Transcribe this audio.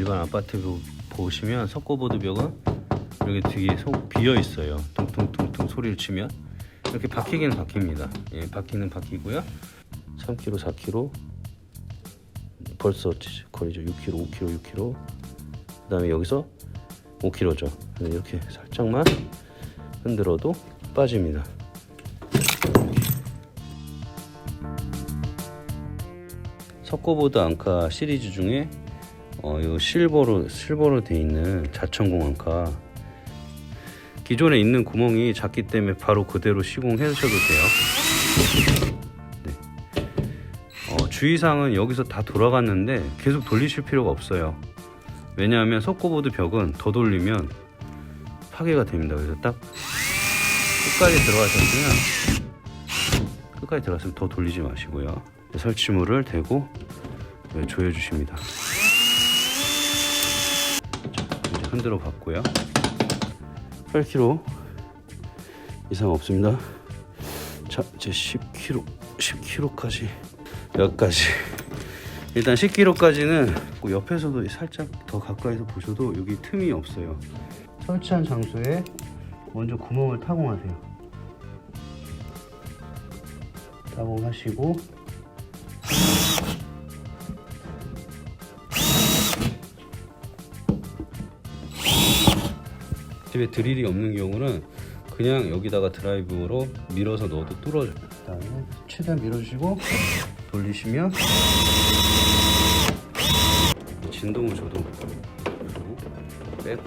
일반 아파트 보- 보시면 석고보드 벽은 이렇게 속 비어 있어요. 퉁퉁퉁퉁 소리를 치면 이렇게 바뀌기는 바뀝니다. 예, 바뀌는 바뀌고요. 3kg, 4kg 벌써 지- 거리죠. 6kg, 5kg, 6kg. 그다음에 여기서 5kg죠. 이렇게 살짝만 흔들어도 빠집니다. 석고보드 앙카 시리즈 중에 어, 요 실버로 실버로 돼 있는 자천공 앙카 기존에 있는 구멍이 작기 때문에 바로 그대로 시공하셔도 돼요. 네. 어, 주의사항은 여기서 다 돌아갔는데 계속 돌리실 필요가 없어요. 왜냐하면 석고보드 벽은 더 돌리면 파괴가 됩니다. 그래서 딱 끝까지 들어가셨으면 끝까지 들어갔으면 더 돌리지 마시고요. 설치물을 대고 네, 조여주십니다. 자, 이제 흔들어 봤고요. 8kg 이상 없습니다. 자, 이제 10kg, 10kg까지 여기까지. 일단 10kg까지는 그 옆에서도 살짝 더 가까이서 보셔도 여기 틈이 없어요. 설치한 장소에 먼저 구멍을 타공하세요. 타공하시고 집에 드릴이 없는 경우는 그냥 여기다가 드라이브로 밀어서 넣어도 뚫어져요. 그다음에 최대한 밀어주시고 돌리시면 진동을 줘도 빼고